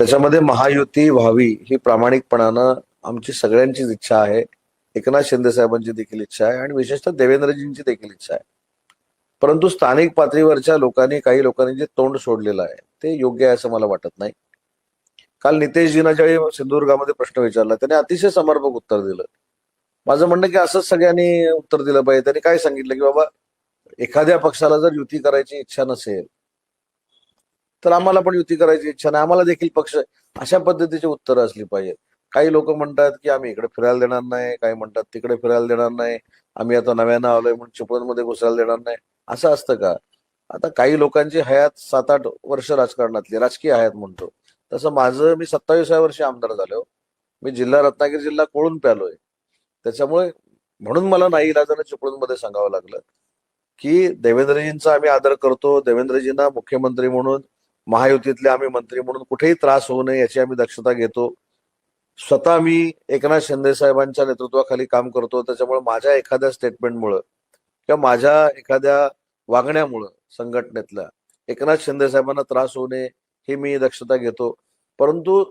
त्याच्यामध्ये महायुती व्हावी ही प्रामाणिकपणानं आमची सगळ्यांचीच इच्छा आहे. एकनाथ शिंदे साहेबांची देखील इच्छा आहे आणि विशेषतः देवेंद्रजींची देखील इच्छा आहे. परंतु स्थानिक पातळीवरच्या लोकांनी काही लोकांनी जे तोंड सोडलेलं आहे ते योग्य आहे असं मला वाटत नाही. काल नितेशजीना ज्यावेळी सिंधुदुर्गामध्ये प्रश्न विचारला. त्याने अतिशय समर्पक उत्तर दिलं. माझं म्हणणं की असंच सगळ्यांनी उत्तर दिलं पाहिजे. त्यांनी काय सांगितलं की बाबा एखाद्या पक्षाला जर युती करायची इच्छा नसेल तर आम्हाला पण युती करायची इच्छा नाही. आम्हाला देखील पक्ष अशा पद्धतीची उत्तरं असली पाहिजेत. काही लोक म्हणतात की आम्ही इकडे फिरायला देणार नाही. काही म्हणतात तिकडे फिरायला देणार नाही. आम्ही आता नव्यानं आलोय म्हणून चिपळूणमध्ये घुसायला देणार नाही. असं असतं का? आता काही लोकांची हयात सात आठ वर्ष राजकारणातली राजकीय हयात म्हणतो. तसं माझं मी सत्तावीसाव्या वर्षी आमदार झालो. मी जिल्हा रत्नागिरी जिल्हा कोळून प्यालोय. त्याच्यामुळे म्हणून मला नाही इलाजानं चिपळूणमध्ये सांगावं लागलं. की देवेंद्रजींचा आम्ही आदर करतो. देवेंद्रजींना मुख्यमंत्री म्हणून महायुतीतले आम्ही मंत्री म्हणून कुठेही त्रास होऊ नये याची आम्ही दक्षता घेतो. स्वतः मी एकनाथ शिंदे साहेबांच्या नेतृत्वाखाली काम करतो. त्याच्यामुळे माझ्या एखाद्या स्टेटमेंटमुळं किंवा माझ्या एखाद्या वागण्यामुळं संघटनेतल्या एकनाथ शिंदे साहेबांना त्रास होऊ नये ही मी दक्षता घेतो. परंतु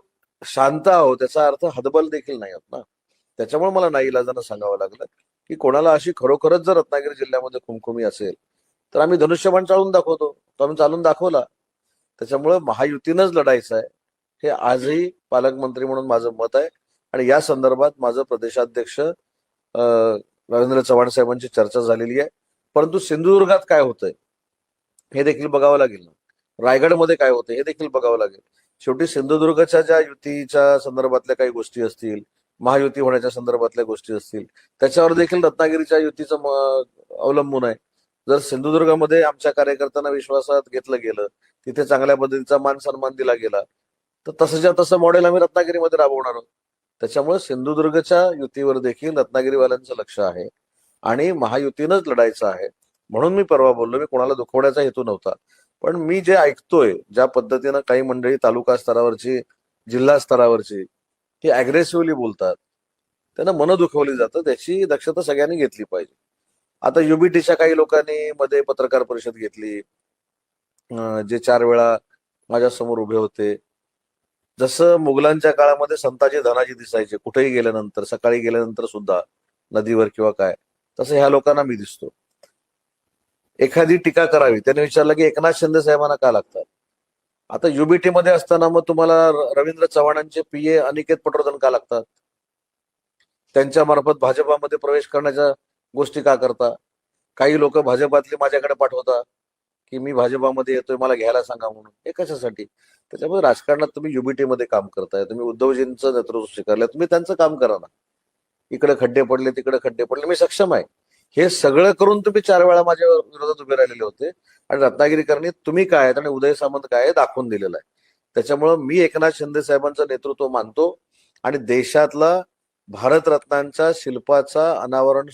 शांत आहो त्याचा अर्थ हदबल देखील नाही होत ना. त्याच्यामुळे मला नाही इलाजांना सांगावं लागलं की कोणाला अशी खरोखरच जर रत्नागिरी जिल्ह्यामध्ये खुमखुमी असेल तर आम्ही धनुष्यबाण चालून दाखवतो. तो आम्ही चालून दाखवला. त्याच्यामुळे महायुतीनंच लढायचं आहे. हे आजही पालकमंत्री म्हणून माझं मत आहे. आणि या संदर्भात माझं प्रदेशाध्यक्ष अं, रवींद्र चव्हाण साहेबांची चर्चा झालेली आहे. परंतु सिंधुदुर्गात काय होतंय? हे देखील बघावं लागेल. ना रायगडमध्ये काय होतंय? हे देखील बघावं लागेल. शेवटी सिंधुदुर्गच्या ज्या युतीच्या संदर्भातल्या काही गोष्टी असतील महायुती होण्याच्या संदर्भातल्या गोष्टी असतील त्याच्यावर देखील रत्नागिरीच्या युतीचं अवलंबून आहे. जर सिंधुदुर्गामध्ये आमच्या कार्यकर्त्यांना विश्वासात घेतलं गेलं तिथे चांगल्या पद्धतीचा मान सन्मान दिला गेला तर तसंच्या तसं मॉडेल आम्ही रत्नागिरीमध्ये राबवणार आहोत. त्याच्यामुळे सिंधुदुर्गच्या युतीवर देखील रत्नागिरीवाल्यांचं लक्ष आहे आणि महायुतीनंच लढायचं आहे. म्हणून मी परवा बोललो मी कोणाला दुखवण्याचा हेतू नव्हता. पण मी जे ऐकतोय ज्या पद्धतीनं काही मंडळी तालुका स्तरावरची जिल्हा स्तरावरची ती अग्रेसिव्हली बोलतात. त्यांना मन दुखवली जातं त्याची दक्षता सगळ्यांनी घेतली पाहिजे. आता युबीटीच्या काही लोकांनी मध्ये पत्रकार परिषद घेतली. जे चार वेळा माझ्यासमोर उभे होते. जसं मुघलांच्या काळामध्ये संताजी धनाजी दिसायचे कुठेही गेल्यानंतर सकाळी गेल्यानंतर सुद्धा नदीवर किंवा काय तसं ह्या लोकांना मी दिसतो. एखादी टीका करावी. त्याने विचारलं की एकनाथ शिंदे साहेबांना का लागतात? आता युबीटी मध्ये असताना मग तुम्हाला रवींद्र चव्हाणांचे पीए अनिकेत पटवर्धन का लागतात? त्यांच्या मार्फत भाजपामध्ये प्रवेश करण्याच्या गोष्टी का करता? काही लोक भाजपातले माझ्याकडे पाठवता की मी भाजपामध्ये येतोय मला घ्यायला सांगा म्हणून. हे कशासाठी? त्याच्यामुळे राजकारणात तुम्ही युबीटीमध्ये काम करताय तुम्ही उद्धवजींचं नेतृत्व स्वीकारलं तुम्ही त्यांचं काम करा ना. इकडे खड्डे पडले तिकडे खड्डे पडले मी सक्षम आहे. हे सगळं करून तुम्ही चार वेळा माझ्या विरोधात उभे राहिलेले होते आणि रत्नागिरीकरांनी तुम्ही काय आहेत आणि उदय सामंत काय आहे दाखवून दिलेलं आहे. त्याच्यामुळं मी एकनाथ शिंदे साहेबांचं नेतृत्व मानतो आणि देशातला भारतरत्नांच्या शिल्पाचा अनावरण